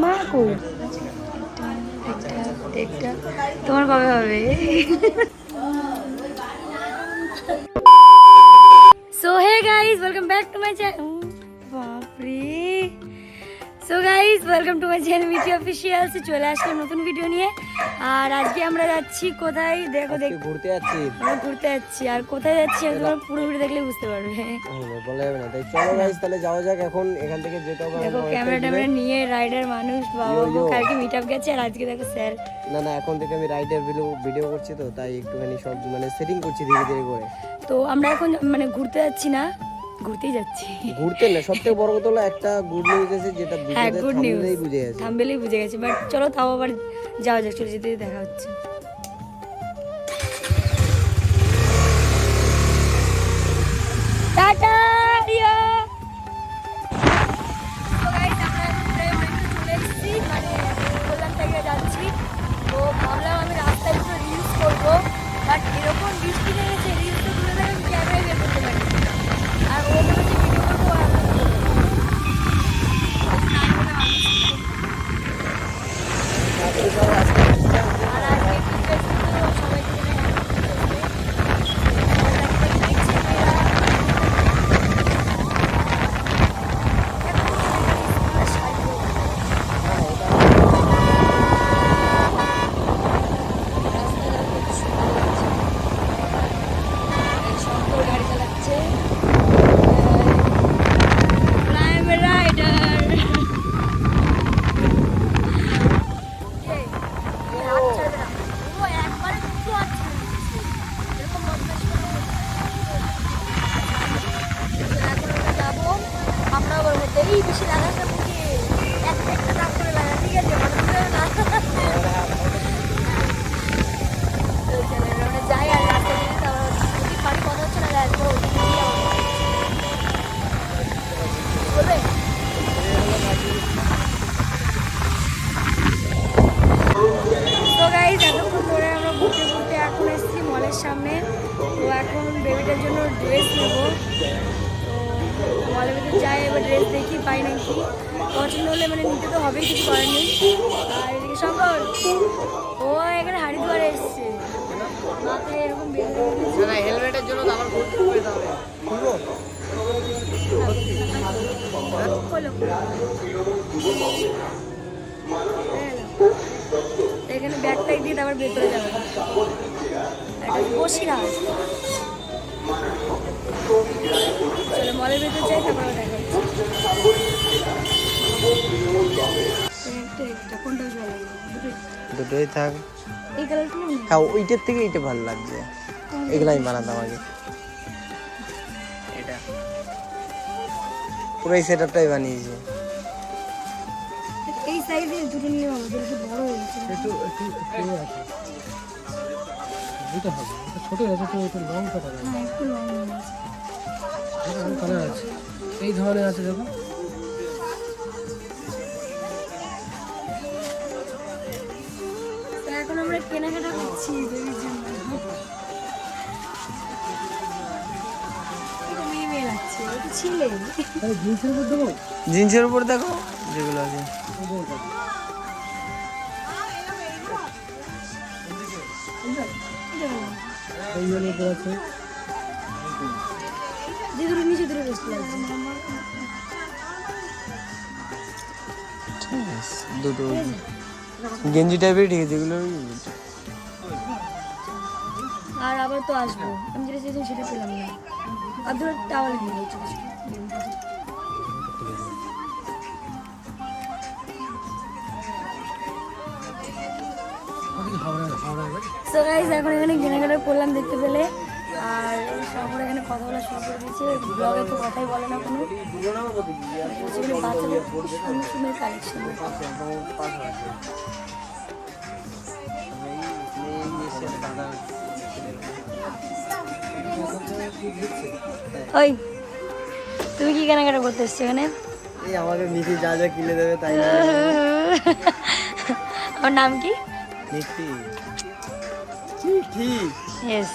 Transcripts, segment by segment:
মা কই একটা তোমার কবে হবে so hey guys welcome back to my channel বাপরে so guys welcome to my channel মিটি অফিসিয়াল চলে আসলাম নতুন ভিডিও নিয়ে। আর আজকে আমরা যাচ্ছি কোথায়? দেখো দেখ ঘুরতে যাচ্ছি। আমরা ঘুরতে যাচ্ছি। আর কোথায় যাচ্ছি তোমার পুরো ভিডিও দেখলে বুঝতে পারবে। বলা যাবে না। তাই চলো গাইস তাহলে যাওয়া যাক এখন। এখান থেকে যেতে হবে দেখো ক্যামেরা ট্যামেরা নিয়ে রাইডার মানুষ বাবা. কালকে মিট আপ গেছে আর আজকে দেখো স্যার না না এখন থেকে আমি রাইডের ভিডিও ভিডিও করছি তো তাই একটুখানি সব মানে সেটিং করছি ধীরে ধীরে করে। তো আমরা এখন মানে ঘুরতে যাচ্ছি না। ঘুরতেই যাচ্ছি। ঘুরতে না সব থেকে বড় কথা হলো একটা গুড নিউজ আছে যেটা হ্যাঁ বুঝে গেছে। থাম্বেলেই বুঝে গেছে বাট চলো তাও আবার যাওয়া যাক চলে যেতে দেখা হচ্ছে। ড্রেস দেখি পাই নাকি পছন্দ হলে মানে নিতে তো হবেই কিছু করার নেই। আর এদিকে শঙ্কর ও এখানে হারিদুয়ারে এসছে। মাথায় এরকম বেঁধে হেলমেটের জন্য আমার। এখানে ব্যাগ ট্যাগ দিয়ে তারপর ভেতরে যাবে। এটা বসিরহাট। চলো মলের ভেতরে যাই তারপর দেখা দুটোই? দুটোই থাক। এই হ্যাঁ ওইটার থেকে এইটা ভালো লাগছে। এগুলাই বানাতাম আগে। এটা। পুরো এই সেটআপটাই বানিয়েছি। এই সাইজে দুটো হবে বড় হয়ে গেছে। এটা হবে। এটা ছোট আছে তো একটু লং কাটা যাবে হ্যাঁ একটু লং হয়ে গেছে কালার আছে। এই ধরনের আছে দেখো। এখন আমরা কেনাকাটা করছি জন্য। জিন্সের উপর দেখো যেগুলো আছে। নিচে দুটো বেস্ট লাগছে দুটো গেঞ্জি টাইপের ঠিক আছে যেগুলো আর আবার তো আসব। আমি যেটা চেয়েছিলাম সেটা পেলাম না। আর দুটো টাওয়াল নিয়ে গেছি হাওড়া হাওড়া সো গাইজ এখন এখানে কেনাকাটা করলাম দেখতে পেলে। আর সবার এখানে কথা বলা শুরু করে দিয়েছে। ব্লগে তো কথাই বলে না কোনো। বাচ্চাদের সুন্দর কালেকশন ওই তুমি কি কেনাকাটা করতে এসছো এখানে? এই আমাকে মিঠি যা যা কিনে দেবে তাই ওর নাম কি? মিঠি ইয়েস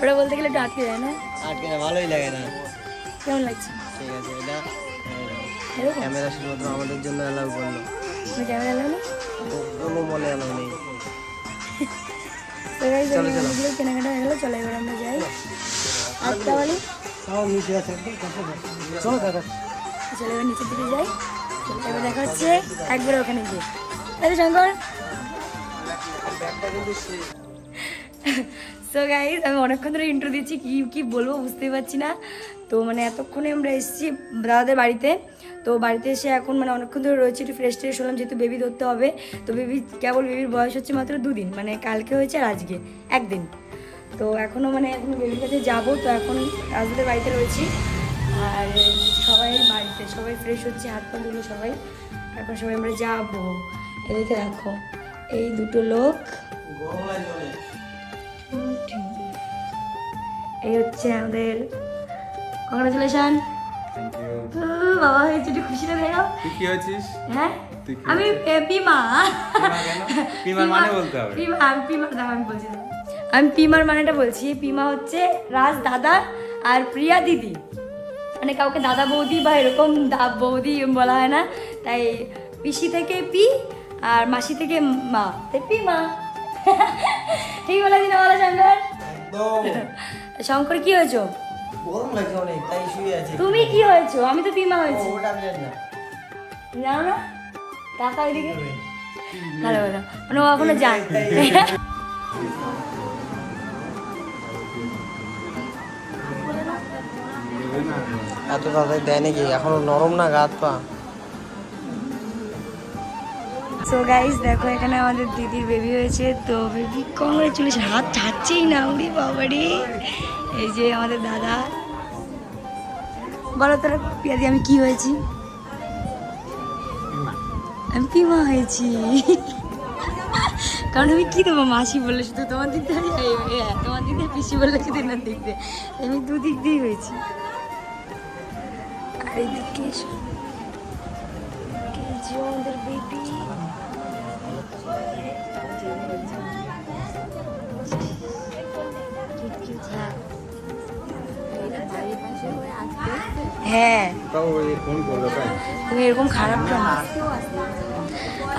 ওটা বলতে গেলে একটু আটকে যায় না? আটকে না ভালোই লাগে না। কেমন লাগছে? ঠিক আছে এটা ক্যামেরা শুধুমাত্র আমাদের জন্য অ্যালাউ করল। ক্যামেরা এলো তো কোনো মনে অ্যালাউ নেই। কেনাকাটা হয়ে গেলো চলো এবার আমরা যাই। আটটা বালি। তাও নিচে আছে একদম কাছে বসে। চলো দাদা। চলো এবার নিচের দিকে যাই। এবার দেখা হচ্ছে একবার ওখানে গিয়ে। তাই তো শঙ্কর। সো গাইজ আমি অনেকক্ষণ ধরে ইন্ট্রো দিচ্ছি। কি কি বলব বুঝতেই পারছি না। তো মানে এতক্ষণে আমরা এসেছি দাদাদের বাড়িতে। তো, বাড়িতে এসে এখন মানে অনেকক্ষণ ধরে রয়েছে, একটু ফ্রেশ ট্রেশ হলাম, যেহেতু বেবি ধরতে হবে। তো বেবি কেবল বেবির বয়স হচ্ছে মাত্র দুদিন। মানে কালকে হয়েছে আর আজকে, একদিন। তো এখনও মানে এখন বেবির কাছে যাব। তো, এখন রাজদের বাড়িতে রয়েছি। আর সবাই বাড়িতে, সবাই ফ্রেশ হচ্ছে, হাত পা ধুলো সবাই। এখন সবাই আমরা যাব। এদিকে দেখো, এই দুটো লোক। এই হচ্ছে আমাদের কংগ্রেচুলেশন বাবা হয়েছে একটু খুশি না দেখাও তুই কি হয়েছিস? হ্যাঁ? আমি পিমা? পিমার মানে বলতে হবে। পিমা আমি পিমার দাম আমি বলছি। আমি পিমার মানেটা বলছি। পিমা হচ্ছে রাজ দাদা আর প্রিয়া দিদি। মানে কাউকে দাদা বৌদি বা এরকম দা বৌদি বলা হয় না। তাই পিসি থেকে পি আর মাসি থেকে মা। তাই পি মা ঠিক বলে দিন বলা শঙ্কর শঙ্কর কি হয়েছো? গরম লাগছে অনেক তাই শুয়ে আছে। তুমি কি হয়েছো? আমি তো পিমা হয়েছি। ওটা আমি জানি না। জানো না? টাকা ওইদিকে। ভালো ভালো। মানে ও এখনও যায়। এত তাড়াতাড়ি দেয় নাকি? এখনও নরম না গাত পা? সো গাইস দেখো এখানে আমাদের দিদির বেবি হয়েছে। তো বেবি কংগ্রেচুলেশন হাত ছাড়ছেই না উড়ি বাবারি। এই যে আমাদের দাদা। বলো তোরা পিয়াদি আমি কি হয়েছি? আমি পিমা হয়েছি। কারণ আমি কি দেবো মাসি বললে শুধু তোমার দিক দিয়ে হ্যাঁ তোমার দিক দিয়ে পিসি বললে শুধু এনার দিক দিয়ে। আমি দুদিক দিয়েই হয়েছি। আর। এই যে আমাদের বেবি। হ্যাঁ। তুমি এরকম খারাপ কেন?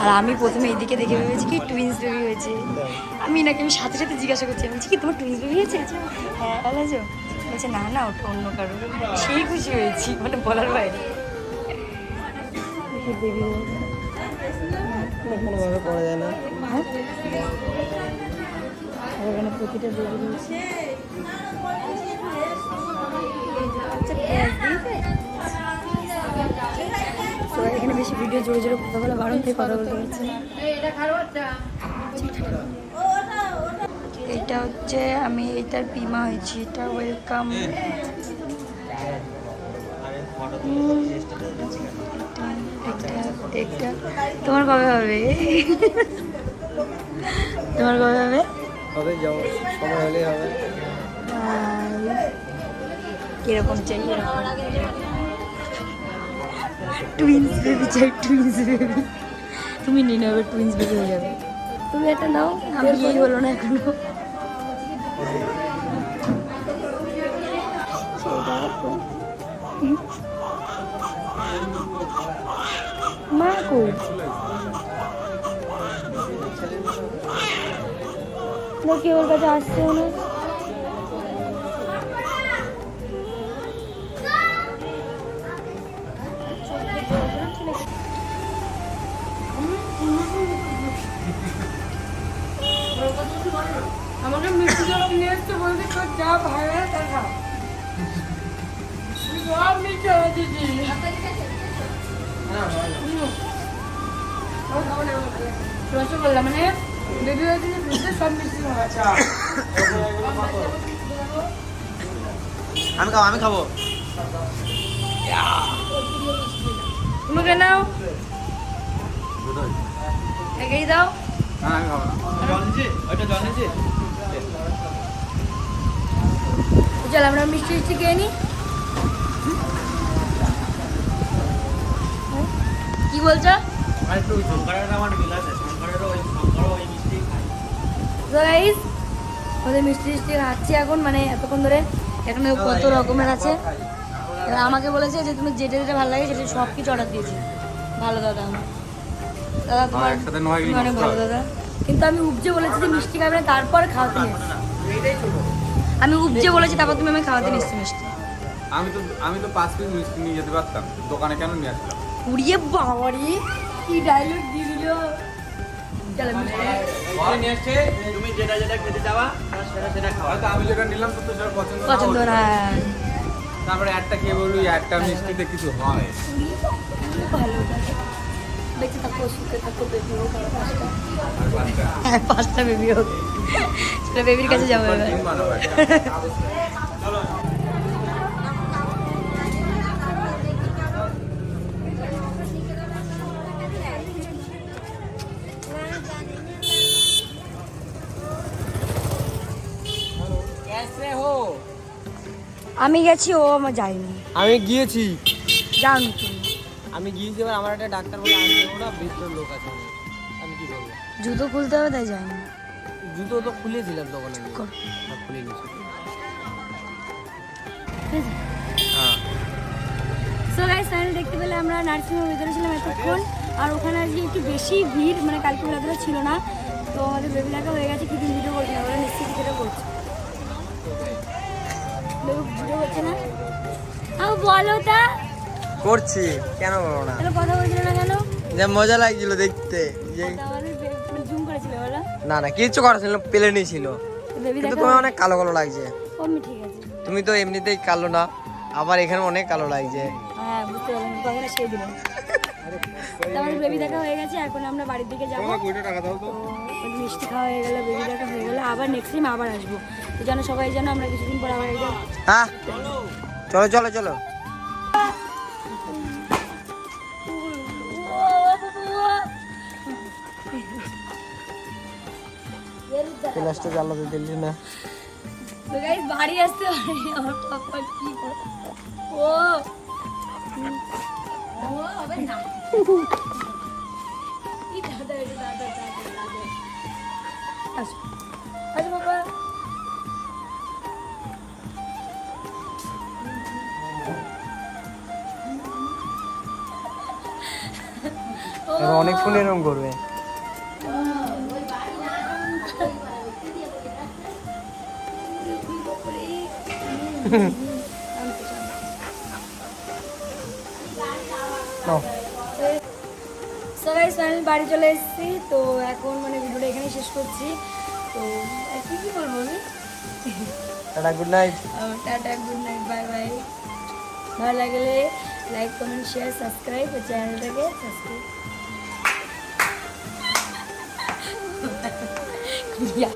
আর আমি প্রথমে এইদিকে দেখে ভেবেছি কি টুইন্স বেবি হয়েছে। আমি নাকি আমি সাথে সাথে জিজ্ঞাসা করছি আমি বলছি কি তোমার টুইন্স বেবি হয়েছে? হ্যাঁ বলেছ বলছে না না ওটা অন্য কারও সেই খুশি হয়েছি মানে বলার বাইরে। বেবি কোনোভাবে করা যায় না। ওখানে প্রতিটা বেবি রয়েছে। আচ্ছা? এখানে বেশি ভিডিও জোরে জোরে কথা বলে বারণ থেকে কথা বলতে পারছি এটা হচ্ছে আমি এটার পিমা হয়েছি, এটা ওয়েলকাম তোমার কবে হবে? তোমার কবে হবে? হবে যাও সময় হলে হবে। কীরকম চাই? টুইন্স বেবি চাই টুইন্স বেবি তুমি নিয়ে নেবে টুইন্স বেবি হয়ে যাবে। তুমি একটা নাও আমি এই হলো না এখনও। মা কই? লোকে ওর কাছে আসছেও না আমাকে মিষ্টি জল নিয়ে আসতে বলতে তোর যা ভালো লাগে তা খা সব মিষ্টি হয়ে দিদি রসগোল্লা মানে সব মিষ্টি আমি খাব আমি খাব। তোমাকে নাও। এগিয়ে দাও। হ্যাঁ আমি খাব না। জল নিচ্ছি চল আমরা মিষ্টি মিষ্টি খেয়ে নিই? কি বলছো? আর একটু শঙ্করের আমার বিল আছে। শঙ্করেরও ওই তো গাইস ওদের মিষ্টি মিষ্টি খাচ্ছি এখন মানে এতক্ষণ ধরে এখানে কত রকমের আছে। এবার আমাকে বলেছে যে তুমি যেটা যেটা ভালো লাগে সেটা সব কিছু অর্ডার দিয়েছি। ভালো দাদা আমার। দাদা তোমার অনেক ভালো দাদা। কিন্তু আমি উপজে বলেছি যে মিষ্টি খাবে না তারপর খাওয়াতে আমি উপজে বলেছি তারপর তুমি আমি খাওয়াতে নিচ্ছি মিষ্টি। আমি তো আমি তো পাঁচ পিস মিষ্টি নিয়ে যেতে পারতাম। দোকানে কেন নিয়ে আসলাম? উড়িয়ে বাবারি কি ডায়লগ দিয়ে দিল। তুমি যেটা যেটা খেতে যাওয়া সেটা সেটা খাওয়া হয়তো আমি যেটা নিলাম তো তোর পছন্দ পছন্দ না তারপরে একটা খেয়ে বলবি একটা মিষ্টিতে কিছু হয় থাকো সুখে থাকো বেবি হোক। হ্যাঁ পাঁচটা বেবি হোক। সেটা বেবির কাছে যাব এবার। আমি গেছি ও আমার যায়নি। আমি গিয়েছি। তুমি। আমি গিয়েছি এবার আমার একটা ডাক্তার বলে আসবে ওরা বৃদ্ধ লোক আছে। আমি কি করব? জুতো খুলতে হবে তাই যায়নি। জুতো তো খুলেছিলাম তখন আমি কর। সব খুলে নিয়েছি। হ্যাঁ। সো গাইস ফাইনাল দেখতে পেলে আমরা নার্সিংহোমের ভিতরে ছিলাম এতক্ষণ। আর ওখানে আজকে একটু বেশি ভিড় মানে কালকে বেলা ছিল না। তো আমাদের বেবি লাগা হয়ে গেছে কিছু ভিডিও করছে না ওরা করছে ভিডিও করছে। না বলো তা। করছি কেন বলো না? কথা বলছিল না কেন? যে মজা লাগছিল দেখতে যে তা আমাদের জুম করেছিল বলো। না না কিচ্ছু করার ছিল প্লেনই ছিল কিন্তু তোমার অনেক কালো কালো লাগছে। কমই ঠিক আছে। তুমি তো এমনিতেই কালো না আবার এখানে অনেক কালো লাগছে। হ্যাঁ বুঝতে পারলাম কথাটা সেই দিলাম। তো আমাদের বেবি দেখা হয়ে গেছে এখন আমরা বাড়ির দিকে যাব। আমার কুড়িটা টাকা দাও তো। তো মিষ্টি খাওয়া হয়ে গেলো বেবি দেখা হয়ে গেলো আবার নেক্সট টাইম আবার আসব। তো যেন সবাই যেন আমরা কিছুদিন পর আবার হ্যাঁ চলো চলো চলো। ক্লাসটা চালাতে দিলি না। তো গাইস বাড়ি আসতে পারি আমার পাপা কি ও ও হবে না। এই দাদা দাদা দাদা দাদা। আসো আসো। এবার অনেক ফোন এরকম করবে। ফাইনাল বাড়ি চলে এসেছি তো এখন মানে ভিডিওটা এখানে শেষ করছি। তো কি কি বলব আমি? Tata good night tata good night bye bye ভালো লাগলে লাইক কমেন্ট শেয়ার সাবস্ক্রাইব চ্যানেলটাকে সাবস্ক্রাইব yeah.